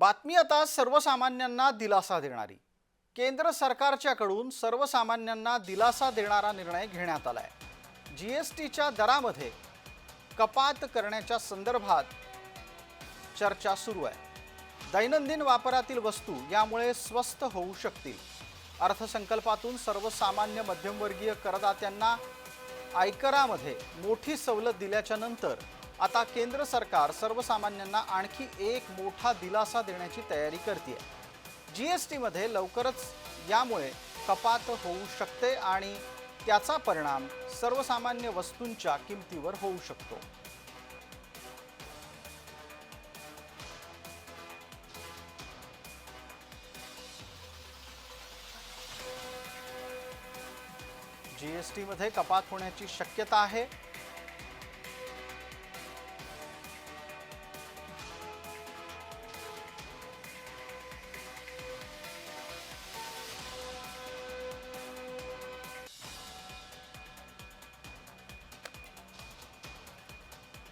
बातमी आता सर्वसामान्यांना दिलासा देणारी. केंद्र सरकारच्याकडून सर्वसामान्यांना दिलासा देणारा निर्णय घेण्यात आला आहे जी एस टीच्या दरामध्ये कपात करण्याच्या संदर्भात चर्चा सुरू आहे. दैनंदिन वापरातील वस्तू यामुळे स्वस्त होऊ शकतील. अर्थसंकल्पातून सर्वसामान्य मध्यमवर्गीय करदात्यांना आयकरामध्ये मोठी सवलत दिल्याच्या नंतर आता केंद्र सरकार सर्वसामान्यांना आणखी एक मोठा दिलासा देण्याची तयारी करते जी एस टीमध्ये लवकरच यामुळे कपात होऊ शकते आणि त्याचा परिणाम सर्वसामान्य वस्तूंच्या किमतीवर होऊ शकतो. जी एस टीमध्ये कपात होण्याची शक्यता आहे.